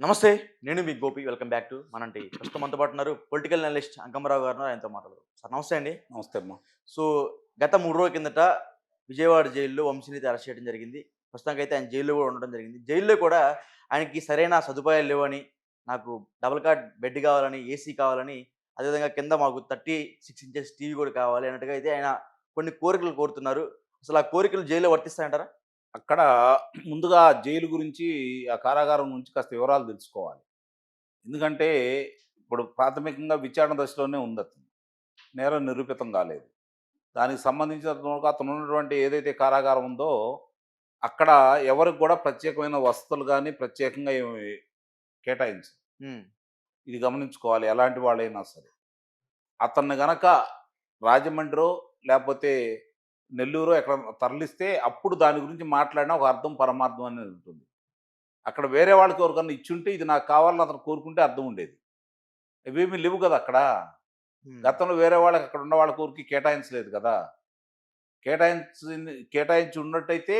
నమస్తే నేను మీ గోపి. వెల్కమ్ బ్యాక్ టు మనంటి ప్రస్తుతం మనతో పాటు ఉన్నారు పొలిటికల్ అనలిస్ట్ అంకమరావు గారు ఆయనతో మాట్లాడదు. సార్ నమస్తే అండి. నమస్తే అమ్మా. సో గత మూడు రోజుల కిందట విజయవాడ జైల్లో వంశీనితి అరెస్ట్ చేయడం జరిగింది. ప్రస్తుతానికి అయితే ఆయన జైల్లో కూడా ఉండడం జరిగింది. జైల్లో కూడా ఆయనకి సరైన సదుపాయాలు లేవని నాకు డబుల్ కార్డ్ బెడ్ కావాలని ఏసీ కావాలని అదేవిధంగా కింద మాకు థర్టీ సిక్స్ ఇంచెస్ టీవీ కూడా కావాలి అన్నట్టుగా అయితే ఆయన కొన్ని కోరికలు కోరుతున్నారు. అసలు ఆ కోరికలు జైల్లో వర్తిస్తాయంటారా? అక్కడ ముందుగా జైలు గురించి ఆ కారాగారం గురించి కాస్త వివరాలు తెలుసుకోవాలి. ఎందుకంటే ఇప్పుడు ప్రాథమికంగా విచారణ దశలోనే ఉంది అతను. నేరం నిరూపితం కాలేదు. దానికి సంబంధించిన అతను ఉన్నటువంటి ఏదైతే కారాగారం ఉందో అక్కడ ఎవరికి కూడా ప్రత్యేకమైన వసతులు కానీ ప్రత్యేకంగా ఏమి కేటాయించు ఇది గమనించుకోవాలి ఎలాంటి వాళ్ళైనా సరే. అతన్ని గనక రాజమండ్రో లేకపోతే నెల్లూరు ఎక్కడ తరలిస్తే అప్పుడు దాని గురించి మాట్లాడినా ఒక అర్థం పరమార్థం అనేది ఉంటుంది. అక్కడ వేరే వాళ్ళకి ఎవరికన్నా ఇచ్చుంటే ఇది నాకు కావాలని అతను కోరుకుంటే అర్థం ఉండేది. ఇవేమీ లేవు కదా అక్కడ. గతంలో వేరే వాళ్ళకి అక్కడ ఉన్న వాళ్ళ కోరికి కేటాయించలేదు కదా. కేటాయించి కేటాయించి ఉన్నట్టయితే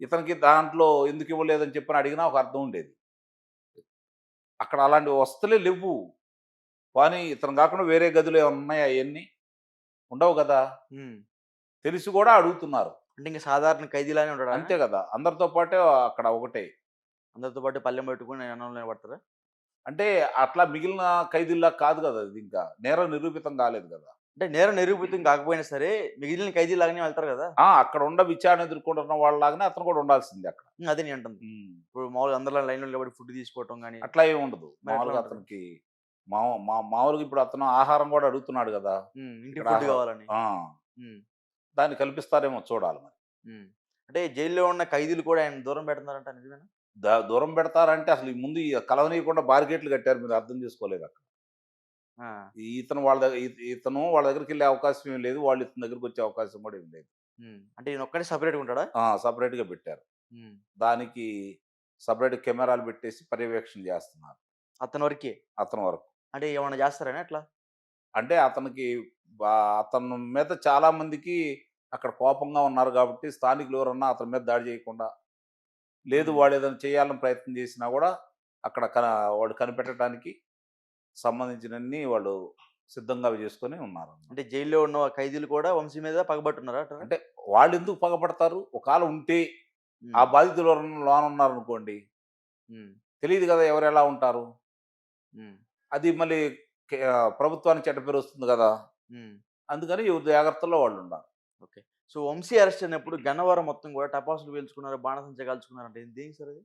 ఇతనికి దాంట్లో ఎందుకు ఇవ్వలేదని చెప్పని అడిగినా ఒక అర్థం ఉండేది. అక్కడ అలాంటి వస్తువులే లేవు. కానీ ఇతను కాకుండా వేరే గదులు ఏమైనా ఉన్నాయా అవన్నీ ఉండవు కదా. తెలిసి కూడా అడుగుతున్నారు. అంటే ఇంకా సాధారణ ఖైదీలానే ఉంటాడు? అంతే కదా! అందరితో పాటే అక్కడ ఒకటే. అందరితో పాటు పల్లెం పెట్టుకుని అన్నంలో పడతారా? అంటే అట్లా మిగిలిన ఖైదీల్లా కాదు కదా ఇది ఇంకా. నేరం నిరూపితం కాలేదు కదా! అంటే నేరం నిరూపితం కాకపోయినా సరే మిగిలిన ఖైదీలాగానే వెళ్తారు కదా! అక్కడ ఉండ విచారణ ఎదుర్కొంటున్న వాళ్ళలాగానే అతను కూడా ఉండాల్సిందే అక్కడ. అదే నేను ఉమ్. ఇప్పుడు మామూలుగా అందరిలో లైన్లో నిలబడి ఫుడ్ తీసుకోవటం కానీ అట్లా ఏమి ఉండదు. మామూలుగా? అతనికి మా మామూలుగా ఇప్పుడు అతను ఆహారం కూడా అడుగుతున్నాడు కదా! ఇంటి ఫుడ్. కావాలని. దాన్ని కల్పిస్తారేమో చూడాలి మరి. అంటే జైల్లో ఉన్న ఖైదీలు కూడా ఆయన దూరం పెడుతున్నారంట నిజమేనా? దా- దూరం పెడతారంటే అసలు ఈ ముందు కలవనీయకుండా బార్గేట్లు కట్టారు మీరు అర్థం చేసుకోలేదు అక్కడ. ఇతను వాళ్ళ దగ్గర ఇతను వాళ్ళ దగ్గరికి వెళ్ళే అవకాశం ఏం లేదు. వాళ్ళు ఇతని దగ్గరికి వచ్చే అవకాశం కూడా ఏం లేదు. అంటే ఈయన ఒక్కడే సపరేట్గా ఉంటాడా? సపరేట్గా పెట్టారు. దానికి సపరేట్ కెమెరాలు పెట్టేసి పర్యవేక్షణ చేస్తున్నారు. అతని వరకే? అతని వరకు. అంటే ఏమన్నా చేస్తారని అట్లా? అంటే అతనికి అతని మీద చాలా మందికి అక్కడ కోపంగా ఉన్నారు కాబట్టి స్థానికులు ఎవరన్నా అతని మీద దాడి చేయకుండా లేదు. వాడు ఏదైనా చేయాలని ప్రయత్నం చేసినా కూడా అక్కడ కన వాడు కనిపెట్టడానికి సంబంధించినన్ని వాళ్ళు సిద్ధంగా చేసుకొని ఉన్నారు అంటే జైల్లో ఉన్న ఖైదీలు కూడా వంశీ మీద పగబట్టున్నారా? అంటే వాళ్ళు ఎందుకు పగపడతారు ఒకవేళ ఉంటే ఆ బాధితులు ఎవరన్నా లోన ఉన్నారు అనుకోండి తెలియదు కదా ఎవరు ఎలా ఉంటారు అది మళ్ళీ ప్రభుత్వానికి చెడ్డ పేరు వస్తుంది కదా. అందుకని ఎవరి జాగ్రత్తలో వాళ్ళు ఉండాలి సో వంశీ అరెస్ట్ అయినప్పుడు గన్నవరం మొత్తం కూడా టపాసులు పేల్చుకున్నారు బాణసంచ కాల్చుకున్నారు అంటే దేనికి సార్ అది?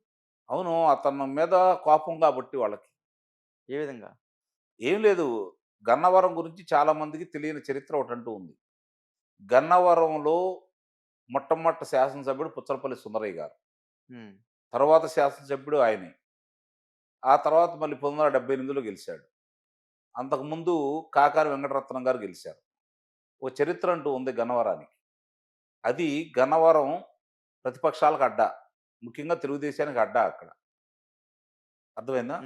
అవును అతని మీద కోపం కాబట్టి వాళ్ళకి. ఏ విధంగా? ఏం లేదు. గన్నవరం గురించి చాలా మందికి తెలియని చరిత్ర ఒకటి అంటూ ఉంది. గన్నవరంలో మొట్టమొదటి శాసనసభ్యుడు పుచ్చలపల్లి సుందరయ్య గారు. తర్వాత శాసనసభ్యుడు ఆయనే. ఆ తర్వాత మళ్ళీ పంతొమ్మిది వందల డెబ్బై ఎనిమిదిలో గెలిచాడు. అంతకుముందు కాకాని వెంకటరత్నం గారు గెలిచారు. ఓ చరిత్ర అంటూ ఉంది గన్నవరానికి. అది గన్నవరం ప్రతిపక్షాలకు అడ్డా. ముఖ్యంగా తెలుగుదేశానికి అడ్డా అక్కడ. అర్థమైందా?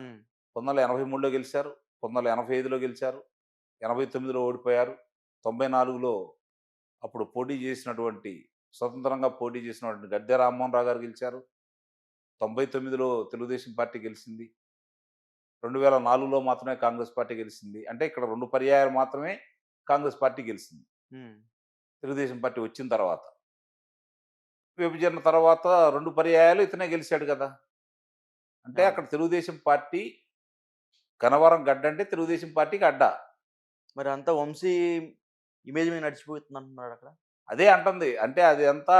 పంతొమ్మిది వందల ఎనభై మూడులో గెలిచారు పంతొమ్మిది వందల ఎనభై ఐదులో గెలిచారు ఎనభై తొమ్మిదిలో ఓడిపోయారు తొంభై నాలుగులో అప్పుడు పోటీ చేసినటువంటి స్వతంత్రంగా పోటీ చేసినటువంటి గద్దె రామ్మోహన్ రావు గారు గెలిచారు తొంభై తొమ్మిదిలో తెలుగుదేశం పార్టీ గెలిచింది. రెండు వేల నాలుగులో మాత్రమే కాంగ్రెస్ పార్టీ గెలిచింది. అంటే ఇక్కడ రెండు పర్యాయాలు మాత్రమే కాంగ్రెస్ పార్టీ గెలిచింది. తెలుగుదేశం పార్టీ వచ్చిన తర్వాత. విభజన తర్వాత రెండు పర్యాయాలు ఇతనే గెలిచాడు కదా. అంటే. అక్కడ తెలుగుదేశం పార్టీ గనవరం గడ్డ అంటే తెలుగుదేశం పార్టీకి అడ్డా. మరి అంతా వంశీ ఇమేజ్ మీద నడిచిపోతుంది అంటున్నాడు అక్కడ? అదే అంటుంది. అంటే అది అంతా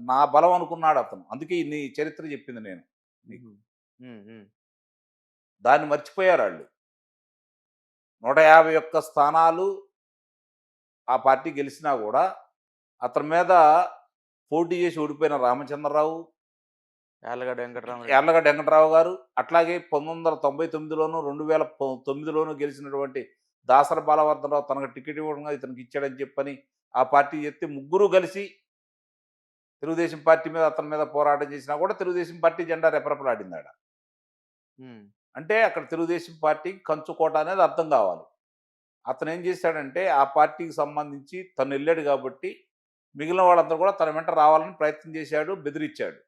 నా బలం అనుకున్నాడు అతను. అందుకే నీ చరిత్ర చెప్పింది నేను దాన్ని మర్చిపోయారు వాళ్ళు నూట యాభై ఒక్క స్థానాలు ఆ పార్టీ గెలిచినా కూడా అతని మీద పోటీ చేసి ఓడిపోయిన రామచంద్రరావు యార్లగడ్డ వెంకటరామ యార్లగడ్డ వెంకటరావు గారు అట్లాగే పంతొమ్మిది వందల తొంభై తొమ్మిదిలోను రెండు వేల తొమ్మిదిలోను గెలిచినటువంటి దాసర బాలవర్ధనరావు తనకు టికెట్ ఇవ్వడంగా ఇతనికి ఇచ్చాడని చెప్పని ఆ పార్టీ చెప్తే ముగ్గురు కలిసి తెలుగుదేశం పార్టీ మీద అతని మీద పోరాటం చేసినా కూడా తెలుగుదేశం పార్టీ జెండా రెపరెపలాడింది ఆడ. ఉమ్, అంటే అక్కడ తెలుగుదేశం పార్టీకి కంచుకోట అనేది అర్థం కావాలి. అతను ఏం చేశాడంటే ఆ పార్టీకి సంబంధించి తను వెళ్ళాడు కాబట్టి మిగిలిన వాళ్ళందరూ కూడా తన వెంట రావాలని ప్రయత్నం చేశాడు బెదిరించాడు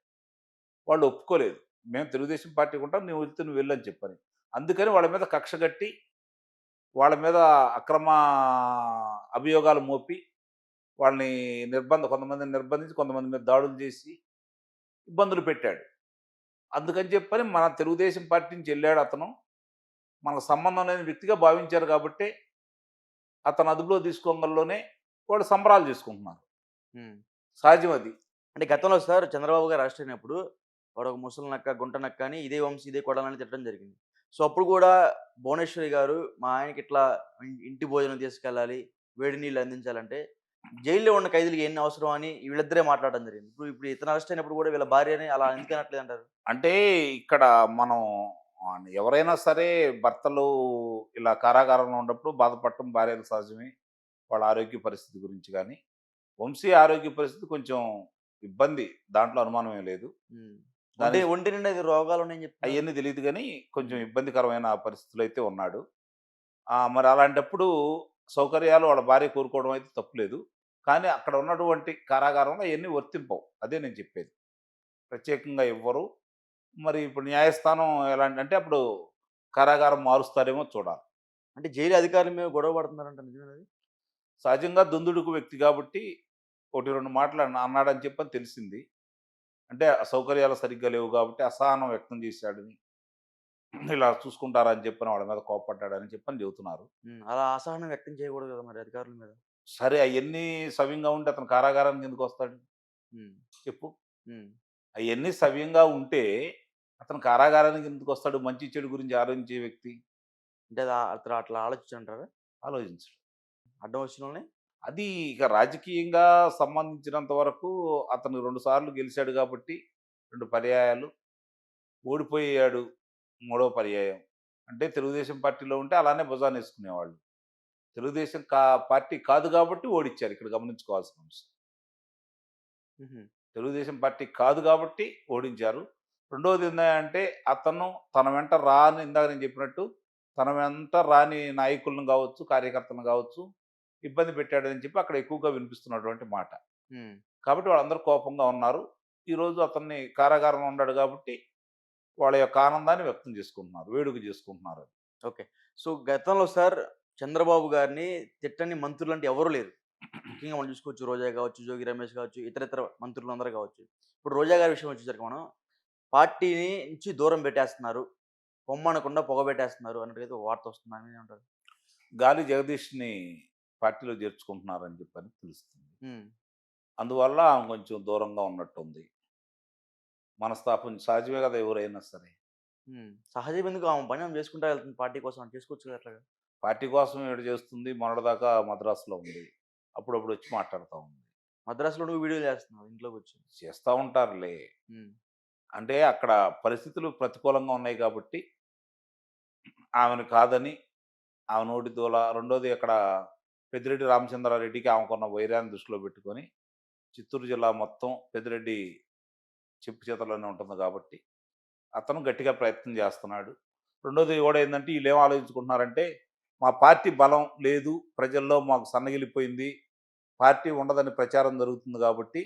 వాళ్ళు ఒప్పుకోలేదు. మేము తెలుగుదేశం పార్టీకి ఉంటాం నువ్వు వెళ్తే నువ్వు వెళ్ళని చెప్పని. అందుకని వాళ్ళ మీద కక్ష కట్టి వాళ్ళ మీద అక్రమ అభియోగాలు మోపి వాళ్ళని నిర్బంధ కొంతమందిని నిర్బంధించి కొంతమంది మీద దాడులు చేసి ఇబ్బందులు పెట్టాడు. అందుకని చెప్పని మన తెలుగుదేశం పార్టీ నుంచి వెళ్ళాడు అతను. మనకు సంబంధం లేని వ్యక్తిగా భావించారు కాబట్టి అతను అదుపులో తీసుకోగలలోనే వాళ్ళు సంబరాలు చేసుకుంటున్నారు. సహజం అది. అంటే గతంలో సార్ చంద్రబాబు గారు అరెస్ట్ అయినప్పుడు వాడు ఒక ముసలి నక్క గుంట నక్క అని ఇదే వంశీ ఇదే కొడాలని తిట్టడం జరిగింది. సో అప్పుడు కూడా భువనేశ్వరి గారు మా ఆయనకి ఇట్లా ఇంటి భోజనం తీసుకెళ్ళాలి వేడి నీళ్ళు అందించాలంటే జైల్లో ఉన్న ఖైదీలకి ఎన్ని అవసరం అని వీళ్ళిద్దరే మాట్లాడడం జరిగింది. ఇప్పుడు ఇప్పుడు ఇతను అరెస్ట్ అయినప్పుడు కూడా వీళ్ళ భార్యని అలా ఎందుకు అనట్లేదు అంటారు? అంటే ఇక్కడ మనం ఎవరైనా సరే భర్తలు ఇలా కారాగారంలో ఉన్నప్పుడు బాధపడటం భార్యలు సహజమే. వాళ్ళ ఆరోగ్య పరిస్థితి గురించి కానీ వంశీ ఆరోగ్య పరిస్థితి కొంచెం ఇబ్బంది. దాంట్లో అనుమానమే లేదు. దాని- ఒంటి నిండా రోగాలు ఉన్నాయని చెప్పి అవన్నీ తెలియదు కానీ కొంచెం ఇబ్బందికరమైన పరిస్థితులు అయితే ఉన్నాడు. ఆ, మరి అలాంటప్పుడు సౌకర్యాలు వాళ్ళ భార్య కోరుకోవడం అయితే తప్పులేదు. కానీ అక్కడ ఉన్నటువంటి కారాగారంలో అవన్నీ వర్తింపవు. అదే నేను చెప్పేది. ప్రత్యేకంగా ఇవ్వరు మరి ఇప్పుడు న్యాయస్థానం ఎలాంటి అంటే అప్పుడు కారాగారం మారుస్తారేమో చూడాలి. అంటే జైలు అధికారుల మీద గొడవ పడుతున్నారంట నిజమేనది సహజంగా దుందుడుకు వ్యక్తి కాబట్టి ఒకటి రెండు మాటలు అన్న- అన్నాడని చెప్పని తెలిసింది. అంటే సౌకర్యాలు సరిగ్గా లేవు కాబట్టి అసహనం వ్యక్తం చేశాడని ఇలా చూసుకుంటారని చెప్పని వాళ్ళ మీద కోపడ్డాడని చెప్పని చెబుతున్నారు. అలా అసహనం వ్యక్తం చేయకూడదు కదా మరి అధికారుల మీద. సరే అవన్నీ సవ్యంగా ఉంటే అతను కారాగారానికి ఎందుకు వస్తాడు. చెప్పు. అవన్నీ సవ్యంగా ఉంటే అతను కారాగారానికి ఎందుకు వస్తాడు? మంచి చెడు గురించి ఆలోచించే వ్యక్తి. అంటే అతను అట్లా ఆలోచించారంటారా ఆలోచించడు. అడ్డం వచ్చిన వాళ్ళని? అది ఇక రాజకీయంగా సంబంధించినంత వరకు అతను రెండు సార్లు గెలిచాడు కాబట్టి రెండు పర్యాయాలు. ఓడిపోయాడు. మూడో పర్యాయం. అంటే తెలుగుదేశం పార్టీలో ఉంటే అలానే భుజాన్ని వేసుకునేవాళ్ళు. తెలుగుదేశం కా పార్టీ కాదు కాబట్టి ఓడిచ్చారు. ఇక్కడ గమనించుకోవాల్సిన అంశం. తెలుగుదేశం పార్టీ కాదు కాబట్టి ఓడించారు. రెండవది ఏంటంటే అతను తన వెంట రాని ఇందాక నేను చెప్పినట్టు తన వెంట రాని నాయకులను కావచ్చు కార్యకర్తలను కావచ్చు ఇబ్బంది పెట్టాడని చెప్పి అక్కడ ఎక్కువగా వినిపిస్తున్నటువంటి మాట. కాబట్టి వాళ్ళందరూ కోపంగా ఉన్నారు. ఈరోజు అతన్ని కారాగారంలో ఉన్నాడు కాబట్టి వాళ్ళ యొక్క ఆనందాన్ని వ్యక్తం చేసుకుంటున్నారు వేడుక చేసుకుంటున్నారు. సో గతంలో సార్ చంద్రబాబు గారిని తిట్టని మంత్రులు అంటే ఎవరు లేరు. ముఖ్యంగా మనం చూసుకోవచ్చు రోజా కావచ్చు జోగి రమేష్ కావచ్చు ఇతర ఇతర మంత్రులు అందరూ కావచ్చు. ఇప్పుడు రోజా గారి విషయం వచ్చేసరికి మనం పార్టీని నుంచి దూరం పెట్టేస్తున్నారు. పొమ్మనకుండా పొగ పెట్టేస్తున్నారు అన్నట్టుగా వార్త వస్తుంది అని అంటారు. గాలి జగదీష్ని పార్టీలో చేర్చుకుంటున్నారని చెప్పని తెలుస్తుంది. అందువల్ల కొంచెం దూరంగా ఉన్నట్టుంది. మనస్తాపం సహజమే కదా ఎవరైనా సరే. సహజం ఎందుకు? ఆమె పని ఆమె చేసుకుంటా వెళ్తుంది. పార్టీ కోసం అని చేసుకోవచ్చు కదా అట్లాగా. పార్టీ కోసం ఏడు చేస్తుంది. మొన్నటిదాకా మద్రాసులో ఉంది. అప్పుడప్పుడు వచ్చి మాట్లాడుతూ ఉంది. మద్రాసులో నువ్వు వీడియోలు చేస్తున్నావు. ఇంట్లోకి వచ్చి చేస్తూ ఉంటారులే. అంటే అక్కడ పరిస్థితులు ప్రతికూలంగా ఉన్నాయి కాబట్టి ఆమెను కాదని ఆమె నోటి దూల రెండోది అక్కడ పెద్దిరెడ్డి రామచంద్రారెడ్డికి ఆమెకున్న వైరాన్ని దృష్టిలో పెట్టుకొని చిత్తూరు జిల్లా మొత్తం పెద్దిరెడ్డి చెప్పు చేతల్లోనే ఉంటుంది కాబట్టి అతను గట్టిగా ప్రయత్నం చేస్తున్నాడు. రెండోది కూడా ఏంటంటే వీళ్ళు ఏం ఆలోచించుకుంటున్నారంటే మా పార్టీ బలం లేదు ప్రజల్లో మాకు సన్నగిలిపోయింది పార్టీ ఉండదని ప్రచారం జరుగుతుంది కాబట్టి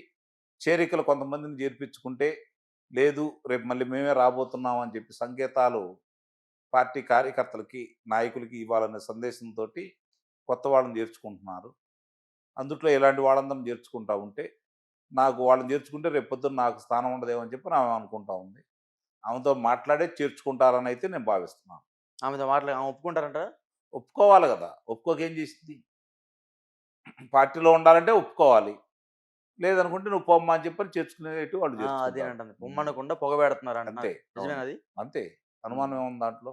చేరికలు కొంతమందిని చేర్పించుకుంటే లేదు రేపు మళ్ళీ మేమే రాబోతున్నాం అని చెప్పి సంకేతాలు పార్టీ కార్యకర్తలకి నాయకులకి ఇవ్వాలనే సందేశంతో కొత్త వాళ్ళని చేర్చుకుంటున్నారు. అందుట్లో ఇలాంటి వాళ్ళందరం చేర్చుకుంటా ఉంటే నాకు వాళ్ళని చేర్చుకుంటే రేపు పొద్దున్న నాకు స్థానం ఉండదేమో అని చెప్పి ఆమె అనుకుంటా ఉంది. ఆమెతో మాట్లాడే చేర్చుకుంటారని అయితే నేను భావిస్తున్నాను. ఆమెతో మాట్లా ఆమె ఒప్పుకుంటారంట ఒప్పుకోవాలి కదా! ఒప్పుకోకేం చేసింది? పార్టీలో ఉండాలంటే ఒప్పుకోవాలి. లేదనుకుంటే నువ్వు పోమ్మా అని చెప్పని చేర్చుకునేటి వాళ్ళు. అదేనంటుంది పొమ్మనకుండా పొగ పెడుతున్నారు అంటున్నారు. అంతే. అనుమానం ఏముంది దాంట్లో.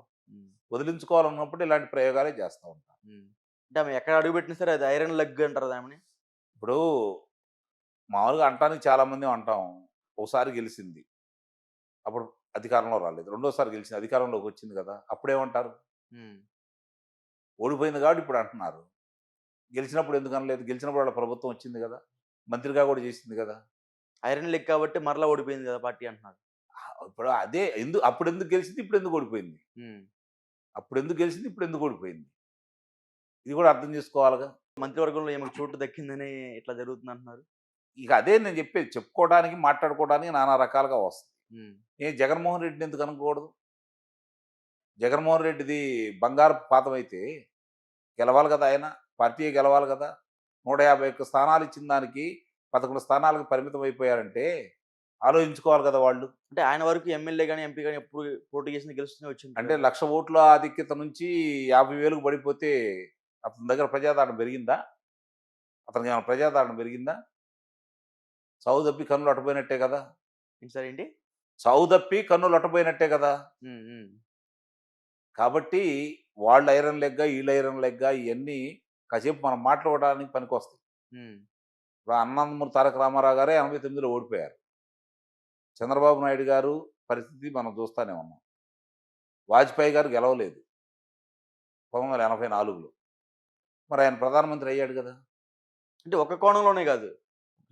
వదిలించుకోవాలన్నప్పుడు ఇలాంటి ప్రయోగాలే చేస్తూ ఉమ్. అంటే ఆమె ఎక్కడ అడుగు పెట్టినా సరే అది ఐరన్ లెగ్ అంటారు ఆమెని ఇప్పుడు మామూలుగా అంటానికి చాలా మంది అంటాం. ఒకసారి గెలిచింది అప్పుడు అధికారంలో రాలేదు. రెండోసారి గెలిచింది అధికారంలోకి వచ్చింది కదా! అప్పుడేమంటారు. ఓడిపోయింది కాబట్టి ఇప్పుడు అంటున్నారు. గెలిచినప్పుడు ఎందుకు అనలేదు? గెలిచినప్పుడు వాళ్ళ ప్రభుత్వం వచ్చింది కదా! మంత్రిగా కూడా చేసింది కదా! ఐరన్ లెగ్ కాబట్టి మరలా ఓడిపోయింది కదా పార్టీ అంటున్నారు. ఇప్పుడు అదే ఎందుకు అప్పుడు ఎందుకు గెలిచింది? ఇప్పుడు ఎందుకు ఓడిపోయింది. అప్పుడు ఎందుకు గెలిచింది? ఇప్పుడు ఎందుకు ఓడిపోయింది? ఇది కూడా అర్థం చేసుకోవాలిగా. మంత్రివర్గంలో ఏమో చోటు దక్కిందని ఇట్లా జరుగుతుంది అంటున్నారు ఇక అదే నేను చెప్పేది చెప్పుకోవడానికి మాట్లాడుకోవడానికి నానా రకాలుగా వస్తుంది ఏ జగన్మోహన్ రెడ్డిని ఎందుకు అనుకోకూడదు జగన్మోహన్ రెడ్డిది బంగారు పాతం అయితే గెలవాలి కదా ఆయన పార్టీ గెలవాలి కదా. నూట యాభై ఒక్క స్థానాలు ఇచ్చిన దానికి పదకొండు స్థానాలకు పరిమితం అయిపోయారంటే ఆలోచించుకోవాలి కదా వాళ్ళు. అంటే ఆయన వరకు ఎమ్మెల్యే కానీ ఎంపీ కానీ ఎప్పుడు పోటీ చేసిన గెలుస్తూనే వచ్చింది అంటే లక్ష ఓట్ల ఆధిక్యత నుంచి యాభై వేలకు పడిపోతే అతని దగ్గర ప్రజాదరణ పెరిగిందా? అతనికి ఏమైనా ప్రజాదరణ పెరిగిందా? సావు తప్పి కన్నులు అట్టపోయినట్టే కదా? ఏంటి సార్ ఏంటి? తప్పి కన్నులు అట్టపోయినట్టే కదా? కాబట్టి వాళ్ళు ఐరన్ లెగ్గా వీళ్ళు ఐరన్ లెగ్గా ఇవన్నీ కాసేపు మనం మాట్లాడడానికి పనికొస్తాయి. ఉమ్, ఇప్పుడు అన్నమూరి తారక రామారావు గారే ఎనభై తొమ్మిదిలో ఓడిపోయారు. చంద్రబాబు నాయుడు గారు పరిస్థితి మనం చూస్తూనే ఉన్నాం. వాజ్పేయి గారు గెలవలేదు. పంతొమ్మిది వందల ఎనభై నాలుగులో. మరి ఆయన ప్రధానమంత్రి అయ్యాడు కదా? అంటే ఒక కోణంలోనే కాదు.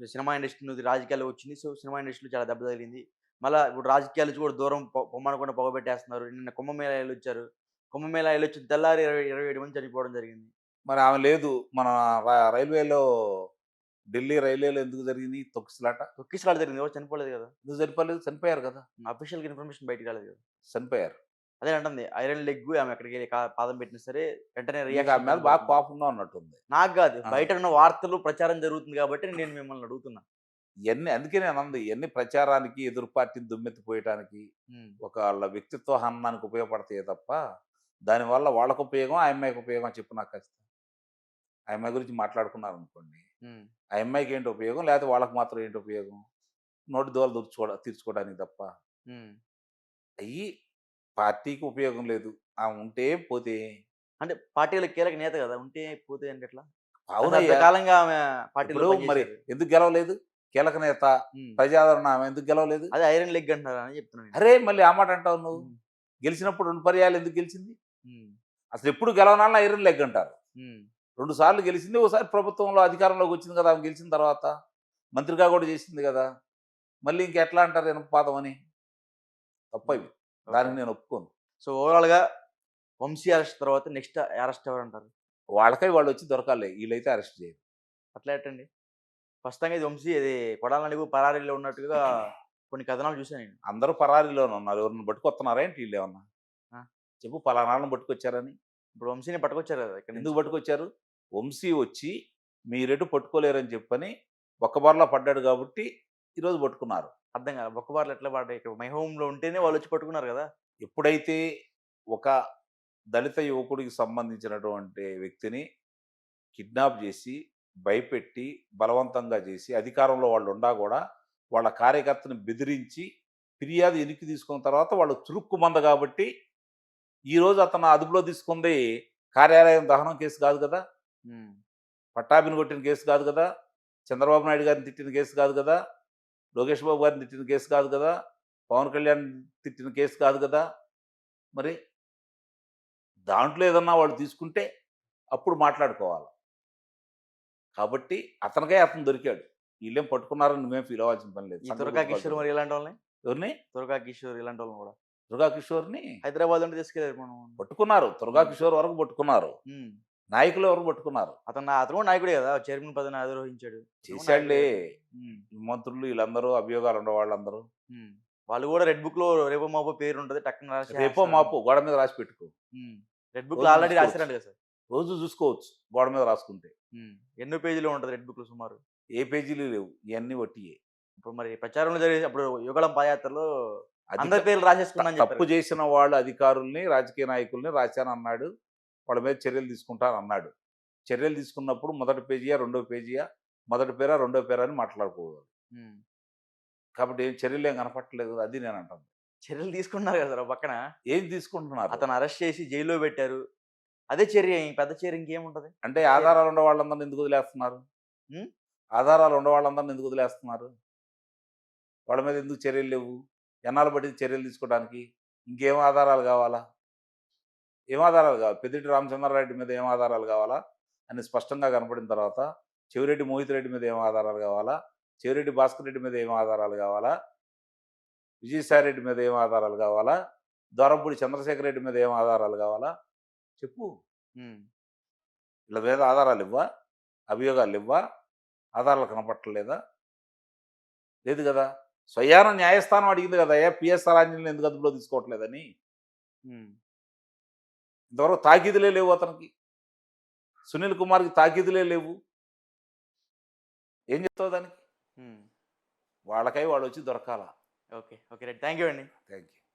సినిమా ఇండస్ట్రీ నుంచి రాజకీయాలు వచ్చింది. సో సినిమా ఇండస్ట్రీలో చాలా దెబ్బ తగిలింది. మళ్ళీ ఇప్పుడు రాజకీయాల కూడా దూరం పొమ్మనకుండా పొగబెట్టేస్తున్నారు. నిన్న కుంభమేళా వచ్చారు. కుంభమేళా వచ్చిన తెల్లారి ఇరవై ఇరవై ఏడు మంది చనిపోవడం జరిగింది. మరి ఆమె లేదు. మన రైల్వేలో ఢిల్లీ రైల్వేలో ఎందుకు జరిగింది? తొక్కిసలాట. తొక్కిసలాట జరిగింది. ఎవరు చనిపోలేదు కదా. ఎందుకు చనిపోలేదు? చనిపోయారు కదా. అఫీషియల్గా ఇన్ఫర్మేషన్ బయటికి రాలేదు కదా. చనిపోయారు. అదే అంటుంది. ఐరన్ లెగ్ ఆమె ఎక్కడికి పాదం పెట్టినా సరే వెంటనే రియాక్షన్ మీద బాగా కోపంగా ఉన్నట్టుంది. నాకు కాదు. బయట ఉన్న వార్తలు ప్రచారం జరుగుతుంది కాబట్టి నేను మిమ్మల్ని అడుగుతున్నా. ఇవన్నీ అందుకే నేను అన్నది ఇవన్నీ ప్రచారానికి ఎదురు పార్టీని దుమ్మెత్తిపోయటానికి వాళ్ళ వ్యక్తిత్వ హననానికి ఉపయోగపడతాయి తప్ప దానివల్ల వాళ్ళకు ఉపయోగం ఆ అమ్మాయికి ఉపయోగం చెప్పు నాకు ఖచ్చితంగా. ఆ అమ్మాయి గురించి మాట్లాడుకున్నారు అనుకోండి ఆ అమ్మాయికి ఏంటి ఉపయోగం? లేకపోతే వాళ్ళకి మాత్రం ఏంటి ఉపయోగం? నోటి దోలు తీర్చుకోవడా తీర్చుకోవడానికి తప్ప. అయ్యి పార్టీకి ఉపయోగం లేదు. ఆ ఉంటే పోతే. అంటే పార్టీలో కీలక నేత కదా! ఉంటే పోతే అంటే ఎట్లా? అవునయ్యా. కాలంగా ఆమె పార్టీలో మరి. ఎందుకు గెలవలేదు? కీలక నేత. ప్రజాదరణ ఆమె ఎందుకు గెలవలేదు? అదే ఐరన్ లెగ్ అంటున్నారు అని చెప్తున్నాను నేను. అరే! మళ్ళీ ఆ మాట అంటావు నువ్వు. గెలిచినప్పుడు రెండు పర్యాలు ఎందుకు గెలిచింది? అసలు ఎప్పుడు గెలవనాలని ఐరన్ లెగ్ అంటారు. రెండు సార్లు గెలిచింది ఒకసారి ప్రభుత్వంలో అధికారంలోకి వచ్చింది కదా! ఆమె గెలిచిన తర్వాత. మంత్రిగా కూడా చేసింది కదా! మళ్ళీ ఇంకెట్లా అంటారు ఎనపాదం అని? తప్ప ఇవి దానికి నేను ఒప్పుకోను. సో ఓవరాల్గా వంశీ అరెస్ట్ తర్వాత నెక్స్ట్ అరెస్ట్ ఎవరు అంటారు వాళ్ళకై వాళ్ళు వచ్చి దొరకాలి వీళ్ళైతే అరెస్ట్ చేయరు. అట్లా ఎట్టండి? ప్రస్తుతంగా ఇది వంశీ ఇది కొడాలని పరారీలో ఉన్నట్టుగా కొన్ని కథనాలు చూసాను నేను. అందరూ పరారీలోనే ఉన్నారు. ఎవరిని పట్టుకొస్తున్నారా ఏంటి వీళ్ళు ఏమన్నా. చెప్పు పలానాలను పట్టుకొచ్చారని. ఇప్పుడు వంశీని పట్టుకొచ్చారు కదా ఇక్కడ ఎందుకు పట్టుకొచ్చారు? వంశీ వచ్చి మీరెటు పట్టుకోలేరని చెప్పని ఒక్కబార్లో పడ్డాడు కాబట్టి ఈరోజు పట్టుకున్నారు. అర్థం కాదు ఒక్క బార్లు ఎట్లా ఇక్కడ మై హోమ్లో ఉంటేనే వాళ్ళు వచ్చి పట్టుకున్నారు కదా! ఎప్పుడైతే ఒక దళిత యువకుడికి సంబంధించినటువంటి వ్యక్తిని కిడ్నాప్ చేసి భయపెట్టి బలవంతంగా చేసి అధికారంలో వాళ్ళు ఉండా కూడా వాళ్ళ కార్యకర్తని బెదిరించి ఫిర్యాదు ఎనికి తీసుకున్న తర్వాత వాళ్ళు చురుక్కుమంద కాబట్టి ఈరోజు అతను అదుపులో తీసుకుంది కార్యాలయం దహనం కేసు కాదు కదా! పట్టాభిని కొట్టిన కేసు కాదు కదా! చంద్రబాబు నాయుడు గారిని తిట్టిన కేసు కాదు కదా! లోకేష్ బాబు గారిని తిట్టిన కేసు కాదు కదా? పవన్ కళ్యాణ్ తిట్టిన కేసు కాదు కదా? మరి దాంట్లో ఏదన్నా వాళ్ళు తీసుకుంటే అప్పుడు మాట్లాడుకోవాలి. కాబట్టి అతనికే అతను దొరికాడు. వీళ్ళేం పట్టుకున్నారని నువ్వేం ఫీల్ అవ్వాల్సిన పని లేదు. దుర్గా కిషోర్ మరి ఇలాంటి వాళ్ళని? ఎవరిని? దుర్గా కిషోర్ ఇలాంటి వాళ్ళని కూడా. దుర్గా కిషోర్ని? హైదరాబాద్ నుండి తీసుకెళ్ళారు మనం. పట్టుకున్నారు. దుర్గా కిషోర్ వరకు పట్టుకున్నారు. నాయకులు ఎవరు పట్టుకున్నారు? అతను అతను కూడా నాయకుడే కదా చైర్మన్ పదవిని అధిరోహించాడు చేశాడులే. ఉమ్, మంత్రులు వీళ్ళందరూ అభియోగాలు ఉండే వాళ్ళందరూ. వాళ్ళు కూడా రెడ్ బుక్లో రేపో మాపో పేరు ఉంటది టక్కున రేపో మాపు గోడ మీద రాసి పెట్టుకో. Red book already. రాశారంట కదా సార్. రోజు చూసుకోవచ్చు గోడ మీద రాసుకుంటే. ఎన్నో పేజీలో ఉంటది రెడ్ బుక్లో సుమారు? ఏ పేజీలు లేవు. ఇవన్నీ వట్టియే. ఇప్పుడు మరి ప్రచారంలో జరిగే అప్పుడు యుగళం పాదయాత్రలో అందరి పేర్లు రాసేసుకున్నాను తప్పు చేసిన వాళ్ళు అధికారుల్ని రాజకీయ నాయకుల్ని రాశాను అన్నాడు వాళ్ళ మీద చర్యలు తీసుకుంటాను అన్నాడు. చర్యలు తీసుకున్నప్పుడు మొదటి పేజీయా రెండో పేజీయా మొదటి పేరా రెండో పేరా అని మాట్లాడుకోవాలి. కాబట్టి ఏం చర్యలు ఏం కనపట్టలేదు అది నేను అంటాను. చర్యలు తీసుకున్నారు కదా పక్కన. ఏం తీసుకుంటున్నారు? అతను అరెస్ట్ చేసి జైల్లో పెట్టారు. అదే చర్య పెద్ద చర్య ఇంకేముంటది? అంటే ఆధారాలు ఉండే వాళ్ళందరిని ఎందుకు వదిలేస్తున్నారు? ఆధారాలు ఉండే వాళ్ళందరిని ఎందుకు వదిలేస్తున్నారు? వాళ్ళ మీద ఎందుకు చర్యలు లేవు? ఎన్నాళ్ళు బట్టి చర్యలు తీసుకోవడానికి? ఇంకేం ఆధారాలు కావాలా? ఏం ఆధారాలు కావాలి పెద్దిరెడ్డి రామచంద్రారెడ్డి మీద ఏం ఆధారాలు కావాలా? అని స్పష్టంగా కనపడిన తర్వాత చెవిరెడ్డి మోహిత్ రెడ్డి మీద ఏం ఆధారాలు కావాలా? చెవిరెడ్డి భాస్కర్ రెడ్డి మీద ఏం ఆధారాలు కావాలా? విజయసాయి రెడ్డి మీద ఏం ఆధారాలు కావాలా? దొరంపూడి చంద్రశేఖర్ రెడ్డి మీద ఏం ఆధారాలు కావాలా? చెప్పు. వీళ్ళ మీద ఆధారాలు ఇవ్వా? అభియోగాలు ఇవ్వా? ఆధారాలు కనపట్టలేదా? లేదు కదా. స్వయాన న్యాయస్థానం అడిగింది కదా ఏ పిఎస్ఆర్ ఆంజనేయులు ఎందుకు అదుపులో తీసుకోవట్లేదని. ఇంతవరకు తాకీదులే లేవు అతనికి. సునీల్ కుమార్కి తాకీదులే లేవు. ఏం చెప్తావు దానికి. వాళ్ళకై వాడు వచ్చి దొరకాల? Okay. Okay. Right. Thank you అండి. Thank you